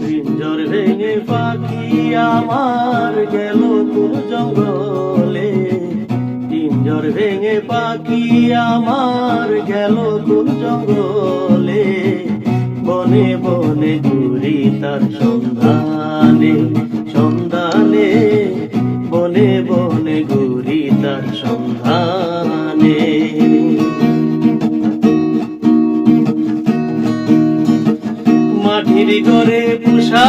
পিঞ্জর ভেঙে পাখি আমার গেল কোন জঙ্গলে। পিঞ্জর ভেঙে পাখি আমার গেল কোন জঙ্গলে। বনে বনে ঘুরি তার সন্ধানে সন্ধানে। বনে বনে ঘুরি তার সন্ধানে। মাটির ঘরে পুষা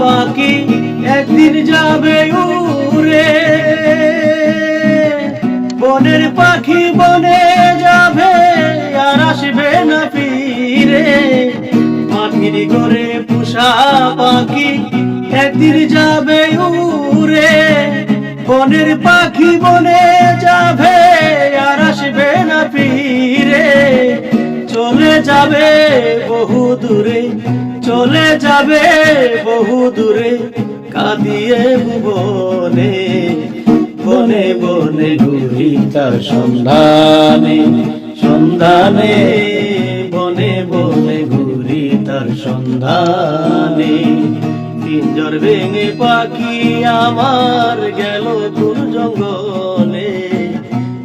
পাখি একদিন যাবে উড়ে। বনের পাখি বনে যাবে আর আসবে না ফিরে। মাটির ঘরে পুষা পাখি একদিন যাবে উড়ে। বনের পাখি বনে যাবে আর আসবে না ফিরে। চলে যাবে বহু দূরে চলে যাবে বহু দূরে, কাঁদিয়ে বনে বনে বনে ঘুরি তার সন্ধানে সন্ধানে, বনে বনে ঘুরি তার সন্ধানে। পিঞ্জর ভেঙে পাখি আমার গেল দূর জঙ্গলে,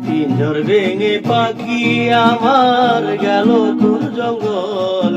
পিঞ্জর ভেঙে পাখি আমার গেল কোন জঙ্গলে।